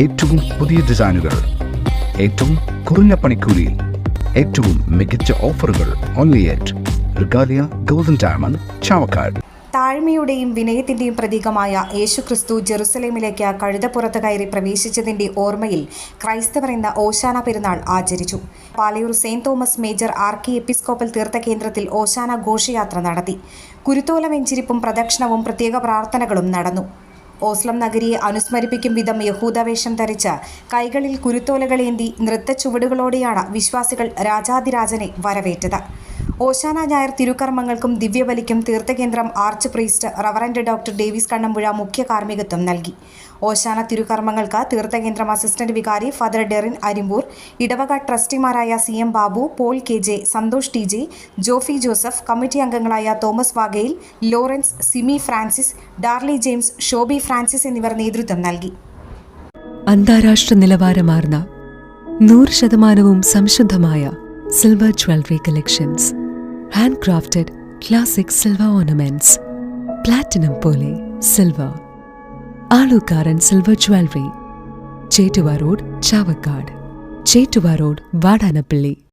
ഏറ്റവും പുതിയ ഡിസൈനുകൾ ഏറ്റവും കുറഞ്ഞ പണിക്കൂലിയിൽ ഏറ്റവും മികച്ച ഓഫറുകൾ only at Regalia golden diamond Chavakkad. താഴ്മയുടെയും വിനയത്തിന്റെയും പ്രതീകമായ യേശുക്രിസ്തു ജെറുസലേമിലേക്ക് കഴുതപ്പുറത്ത് കയറി പ്രവേശിച്ചതിന്റെ ഓർമ്മയിൽ ക്രൈസ്തവർ ഇന്ന് ഓശാന പെരുന്നാൾ ആചരിച്ചു. Palayur Saint Thomas major archiepiscopal തീർത്ഥകേന്ദ്രത്തിൽ ഓശാന ഘോഷയാത്ര നടത്തി. കുരുത്തോല വെഞ്ചിരിപ്പും പ്രദക്ഷിണവും പ്രത്യേക പ്രാർത്ഥനകളും നടന്നു. ഓസ്ലം നഗരിയെ അനുസ്മരിപ്പിക്കും വിധം യഹൂദവേഷം ധരിച്ച് കൈകളിൽ കുരുത്തോലകളേന്തി നൃത്തച്ചുവടുകളോടെയാണ് വിശ്വാസികൾ രാജാതിരാജനെ വരവേറ്റത്. ഓശാന ഞായർ തിരുക്കർമ്മങ്ങൾക്കും ദിവ്യബലിക്കും തീർത്ഥകേന്ദ്രം arch priest reverend doctor Davis Kannampuzha മുഖ്യ കാർമ്മികത്വം നൽകി. ഓശാന തിരുക്കർമ്മങ്ങൾക്ക് തീർത്ഥകേന്ദ്രം അസിസ്റ്റന്റ് വികാരി ഫാദർ ഡെറിൻ അരിമ്പൂർ ഇടവക ട്രസ്റ്റിമാരായ C M Babu Paul K J Santhosh T J Jofi Joseph committee അംഗങ്ങളായ Thomas Vagayil Lawrence Simi Francis Darly James Shobi Francis എന്നിവർ നേതൃത്വം നൽകി. അന്താരാഷ്ട്ര നിലവാരമാർന്ന നൂറ് ശതമാനവും സംശുദ്ധമായ silver jewellery collections. handcrafted classic silver ornaments, platinum pole, silver, Alukar and silver jewelry, Chetuva Road, Chavakkad, Chetuva Road, Vadanapalli.